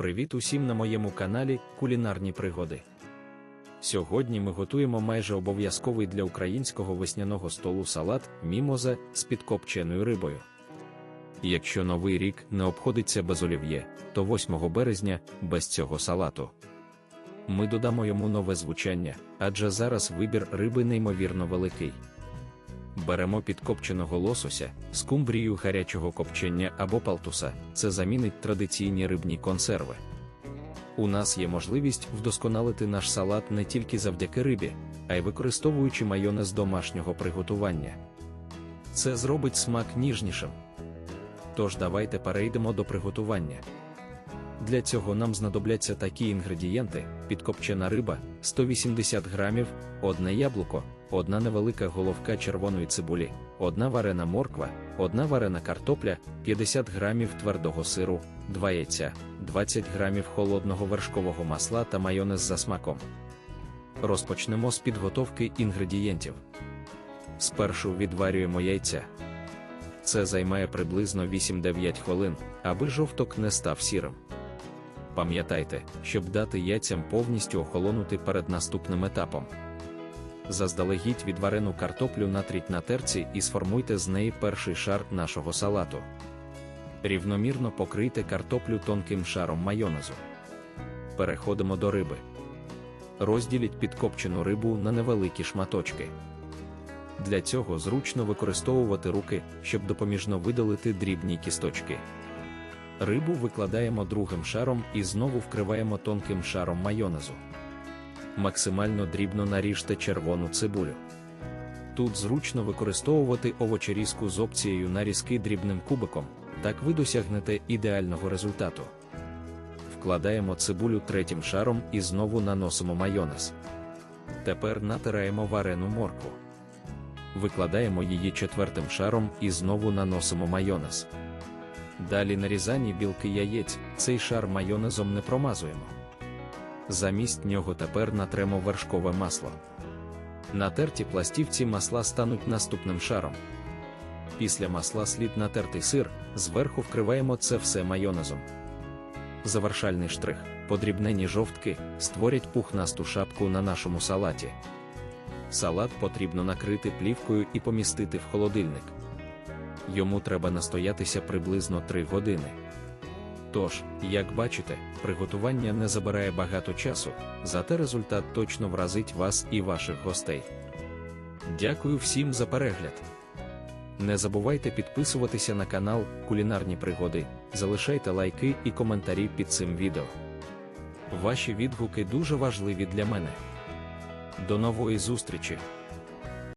Привіт усім на моєму каналі Кулінарні пригоди. Сьогодні ми готуємо майже обов'язковий для українського весняного столу салат мімоза з підкопченою рибою. Якщо новий рік не обходиться без олів'є, то 8 березня без цього салату. Ми додамо йому нове звучання, адже зараз вибір риби неймовірно великий. Беремо підкопченого лосося, скумбрію гарячого копчення або палтуса, це замінить традиційні рибні консерви. У нас є можливість вдосконалити наш салат не тільки завдяки рибі, а й використовуючи майонез домашнього приготування. Це зробить смак ніжнішим. Тож давайте перейдемо до приготування. Для цього нам знадобляться такі інгредієнти: підкопчена риба 180 грамів, одне яблуко, одна невелика головка червоної цибулі, одна варена морква, одна варена картопля, 50 грамів твердого сиру, 2 яйця, 20 грамів холодного вершкового масла та майонез за смаком. Розпочнемо з підготовки інгредієнтів. Спершу відварюємо яйця. Це займає приблизно 8-9 хвилин, аби жовток не став сірим. Пам'ятайте, щоб дати яйцям повністю охолонути перед наступним етапом. Заздалегідь відварену картоплю натріть на терці і сформуйте з неї перший шар нашого салату. Рівномірно покрийте картоплю тонким шаром майонезу. Переходимо до риби. Розділіть підкопчену рибу на невеликі шматочки. Для цього зручно використовувати руки, щоб допоміжно видалити дрібні кісточки. Рибу викладаємо другим шаром і знову вкриваємо тонким шаром майонезу. Максимально дрібно наріжте червону цибулю. Тут зручно використовувати овочерізку з опцією нарізки дрібним кубиком, так ви досягнете ідеального результату. Вкладаємо цибулю третім шаром і знову наносимо майонез. Тепер натираємо варену моркву. Викладаємо її четвертим шаром і знову наносимо майонез. Далі нарізані білки яєць, цей шар майонезом не промазуємо. Замість нього тепер натремо вершкове масло. Натерті пластівці масла стануть наступним шаром. Після масла слід натертий сир, зверху вкриваємо це все майонезом. Завершальний штрих, подрібнені жовтки, створять пухнасту шапку на нашому салаті. Салат потрібно накрити плівкою і помістити в холодильник. Йому треба настоятися приблизно 3 години. Тож, як бачите, приготування не забирає багато часу, зате результат точно вразить вас і ваших гостей. Дякую всім за перегляд. Не забувайте підписуватися на канал Кулінарні Пригоди, залишайте лайки і коментарі під цим відео. Ваші відгуки дуже важливі для мене. До нової зустрічі!